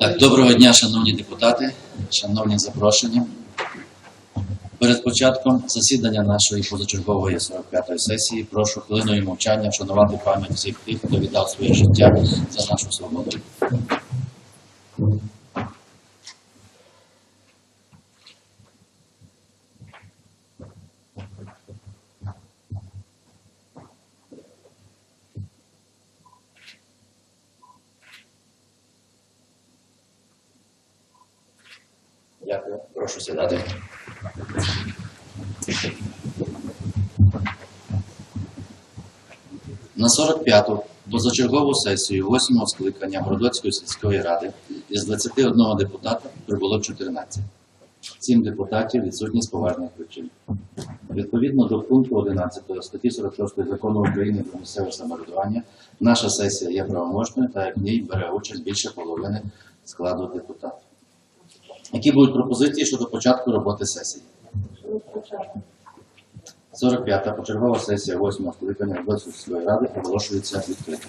Так, доброго дня, шановні депутати, шановні запрошені. Перед початком засідання нашої позачергової 45-ї сесії прошу хвилиною мовчання вшанувати пам'ять всіх тих, хто віддав своє життя за нашу свободу. Дякую. Прошу сідати. На 45-ту позачергову сесію 8-го скликання Городоцької сільської ради із 21 депутата прибуло 14. Сім депутатів відсутні з поважних причин. Відповідно до пункту 11 статті 46 закону України про місцеве самоврядування, наша сесія є правоможною та в ній бере участь більше половини складу депутатів. Які будуть пропозиції щодо початку роботи сесії? 45-та почергова сесія 8-го скликання Городоцької ради оголошується відкритою.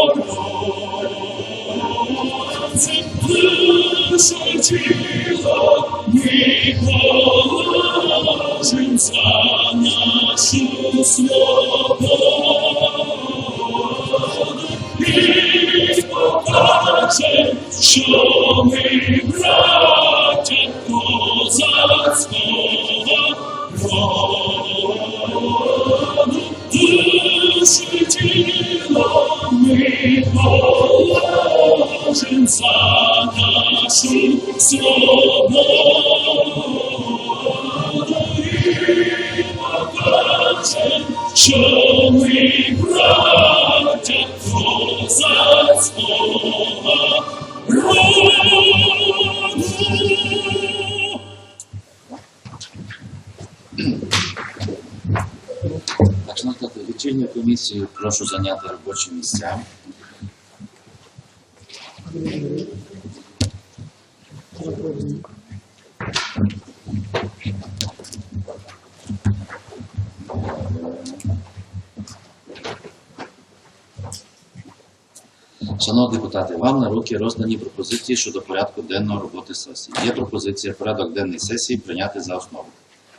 Душу тіло ми положим за нашу свободу і покажем, що ми браття козацького роду. Душу тіло ми положим за нашу свободу і покажем, що ми браття козацького роду. Так, шановні депутати, лічильну комісію прошу зайняти робочі місця. Шановні депутати, вам на руки роздані пропозиції щодо порядку денного роботи сесії. Є пропозиція порядок денний сесії прийняти за основу.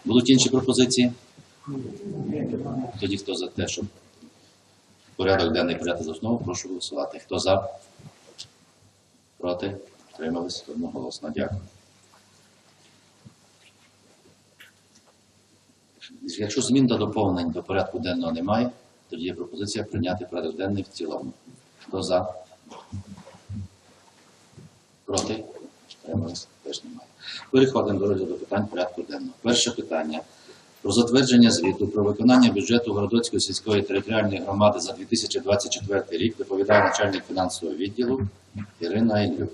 Будуть інші пропозиції? Тоді хто за те, щоб порядок денний прийняти за основу, прошу голосувати. Хто за? Проти? Тримались одноголосно. Дякую. Якщо змін та доповнень до порядку денного немає, тоді є пропозиція прийняти порядок денний в цілому. Хто за? Проти? Теж немає. Переходимо до розгляду питань порядку денного. Перше питання. Про затвердження звіту про виконання бюджету Городоцької сільської територіальної громади за 2024 рік доповідає начальник фінансового відділу Ірина Ілюк.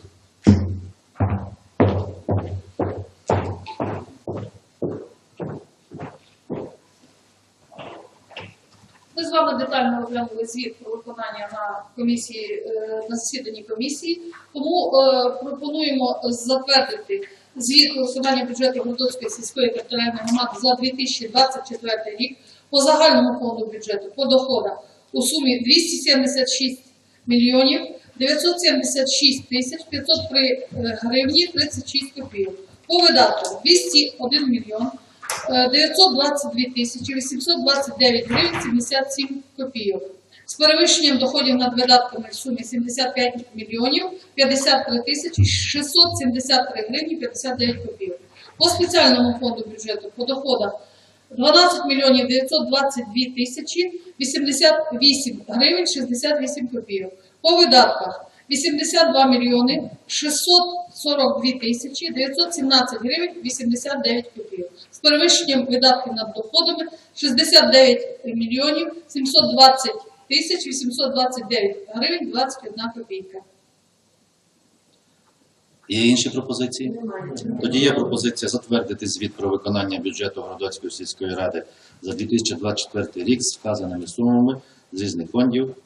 Ми з вами детально розглянули звіт виконання на комісії е, на засіданні комісії. Тому е, пропонуємо затвердити звіт виконання бюджету Городоцької сільської територіальної громади за 2024 рік по загальному фонду бюджету по доходах у сумі 276 мільйонів 976 тисяч 503 гривні 36 копійок. По видаткам 201 мільйон Е, 922 тисячі 829 гривень 77 копійок. З перевищенням доходів над видатками в сумі 75 мільйонів 53 тисячі 673 гривні 59 копійок. По спеціальному фонду бюджету по доходах 12 мільйонів 922 тисячі 88 гривень 68 копійок. По видатках 82 мільйони 642 тисячі 917 гривень 89 копійок. З перевищенням видатків над доходами 69 мільйонів 720 тисяч 829 гривень 21 копійка. Є інші пропозиції? Тоді є пропозиція затвердити звіт про виконання бюджету Городоцької сільської ради за 2024 рік з вказаними сумами з різних фондів.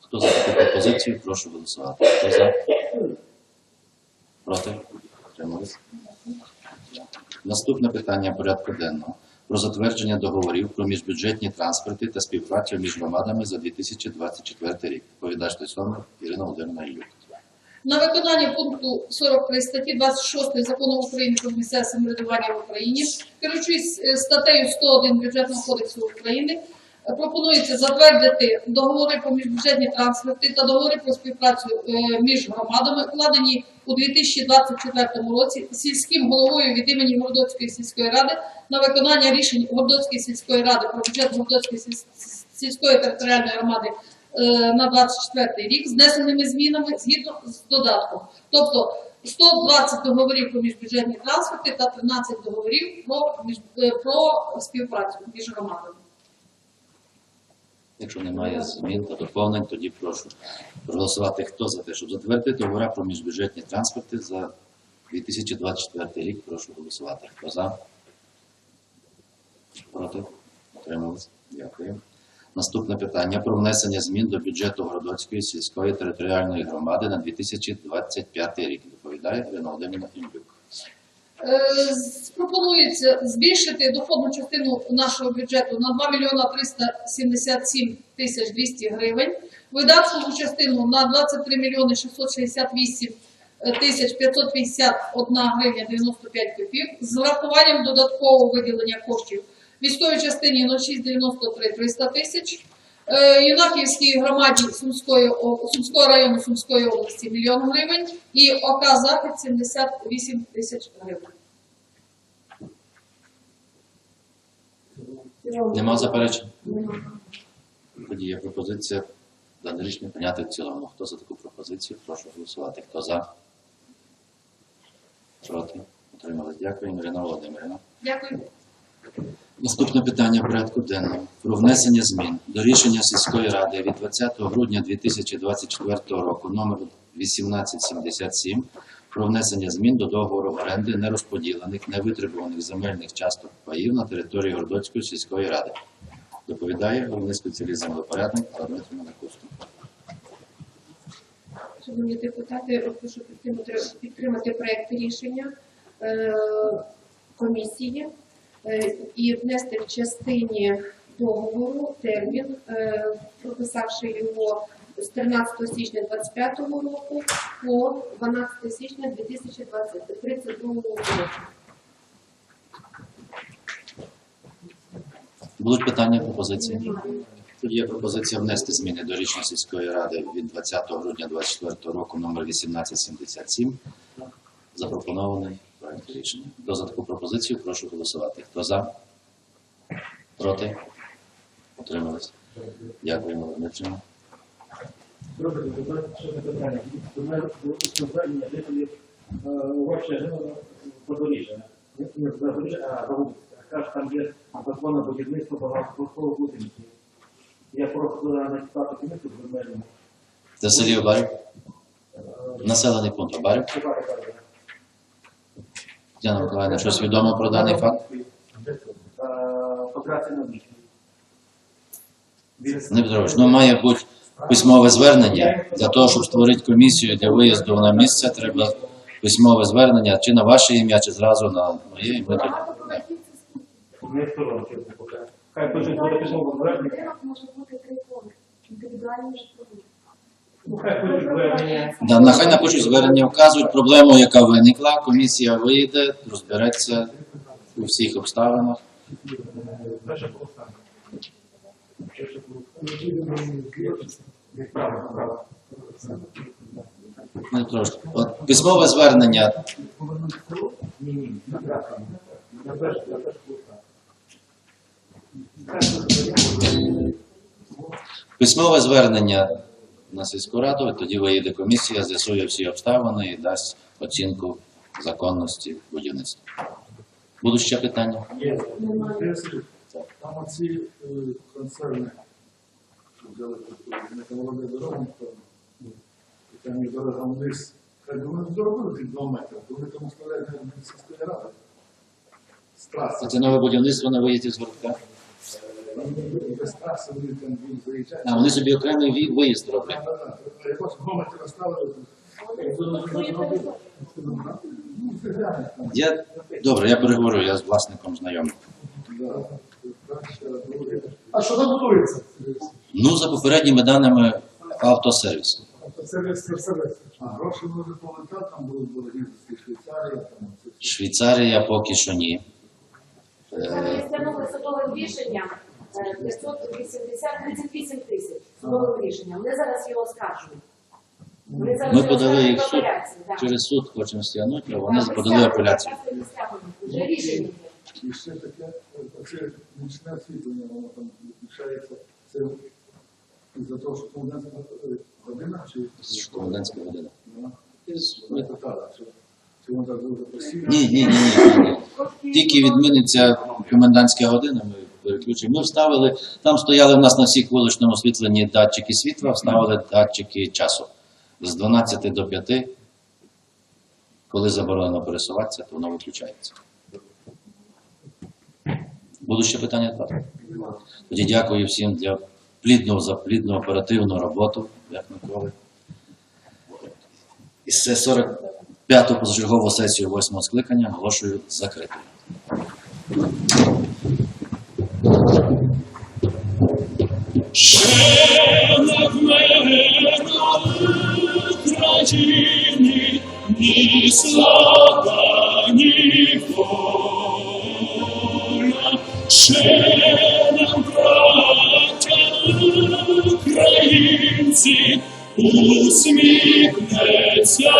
Хто за таку пропозицію, прошу голосувати. Хто за? Проти? Утримались? Наступне питання порядку денного. Про затвердження договорів про міжбюджетні транспорти та співпрацю між громадами за 2024 рік. Повідач Тойсонов Ірина Володимирівна Ілюк. На виконання пункту 43 статті 26 Закону України про місцеве самоврядування в Україні, керуючись е, статтею 101 Бюджетного кодексу України, пропонується затвердити договори про міжбюджетні трансферти та договори про співпрацю е, між громадами, укладені у 2024 році сільським головою від імені Городоцької сільської ради на виконання рішень Городоцької сільської ради про бюджет Городоцької сільської територіальної громади е, на 24 рік з внесеними змінами згідно з додатком. Тобто 120 договорів про міжбюджетні трансферти та 13 договорів про, між- е, про співпрацю між громадами. Якщо немає змін та доповнень, тоді прошу проголосувати. Хто за те, щоб затвердити договори про міжбюджетні транспорти за 2024 рік. Прошу голосувати. Хто за? Проти? Утримались? Дякую. Наступне питання про внесення змін до бюджету Городоцької сільської територіальної громади на 2025 рік. Доповідає Ірина Володимирівна Імбюк. Е, Пропонується збільшити доходну частину нашого бюджету на 2 мільйона 377 тисяч 200 гривень, видаткову частину на 23 мільйони 668 тисяч 551 гривня 95 копійок з врахуванням додаткового виділення коштів військовій частині 0693 300 тисяч, е, Юнаківській громаді Сумської, Сумського району Сумської області мільйон гривень і ОК Захід 78 тисяч гривень. Нема заперечень? Тоді є пропозиція дане рішення прийняти в цілому. Хто за таку пропозицію? Прошу голосувати. Хто за? Проти? Утримались. Дякую. Ірина Володимирівна. Дякую. Наступне питання порядку денного про внесення змін до рішення сільської ради від 20 грудня 2024 року номер 1877 про внесення змін до договору оренди нерозподілених, невитребуваних земельних часток паїв на території Городоцької сільської ради. Доповідає головний спеціаліст землепорядник Дмитро Накуста. Шановні депутати, прошу підтримати, проект рішення е, комісії і внести в частині договору термін, е, прописавши його з 13 січня 2025 року по 12 січня 2032 року. Будуть питання пропозиції? Тоді є пропозиція внести зміни до рішення сільської ради від 20 грудня 2024 року номер 1877. Запропонований проект рішення. Хто за таку пропозицію, прошу голосувати. Хто за? Проти? Утримались? Дякуємо, Дмитрівна. Добре, ще не питання. У мене звернення жителів Угорщини Подоріжжя. Не Запоріжжя, а Галузька. Каже, там є законне будівництво багатоповерхових будинків. Я просто написати комісію земельному. Це селі Обарів? Населений пункт Обарів. Тетяна Миколаївна, щось відомо про даний факт? Покрасти на. Не Петрович, ну має бути письмове звернення. Для того, щоб створити комісію для виїзду на місце, треба письмове звернення чи на ваше ім'я, чи зразу на моє ім'я. Не поки. Хай пишуть буде письмове звернення. Може бути три поверхи. Індивідуальні житлові. Ну, хай пишуть звернення. Да, нехай напишуть звернення, вказують проблему, яка виникла. Комісія вийде, розбереться у всіх обставинах. Трошки. От письмове звернення. Письмове звернення на сільську раду, і тоді виїде комісія, з'ясує всі обставини і дасть оцінку законності будівництва. Будуть ще питання? Є. Там оці е, концерни, взяли на молоде дорогу, і там є дорога вниз. Хай вони доробили ті два метри, вони там оставляють на сільської ради. Це нове будівництво на виїзді з городка. Без траси вони там будуть заїжджати. А вони собі окремий виїзд роблять. Я це добре, я переговорю, я з власником знайомий. А що там будується? Ну, за попередніми даними автосервіс. Це не сервіс. А гроші може полетати, там будуть дорогі зі Швейцарії, Швейцарія поки що ні. Там Е, є нове судовим рішенням е, 580, 38 тисяч судовим рішенням. Вони зараз його оскаржують. Ми подали їх суд. Через суд хочемо стягнути, а вони подали апеляцію. Вже рішення. І ще таке, оце нічне освітлення, воно там включається. Це із-за того, що комендантська година, чи Комендантська година. Ні, ні, ні, ні, ні. Тільки відміниться комендантська година, переключимо. Ми вставили, там стояли в нас на всіх вуличному освітленні датчики світла, вставили датчики часу. З 12 до 5, коли заборонено пересуватися, то воно виключається. Будуть ще питання? Так. Тоді дякую всім для плідну, за плідну оперативну роботу, як ніколи. І це 45-ту позачергову сесію 8-го скликання оголошую закритою. України ні слава, ні воля. Ще нам, браття українці, усміхнеться.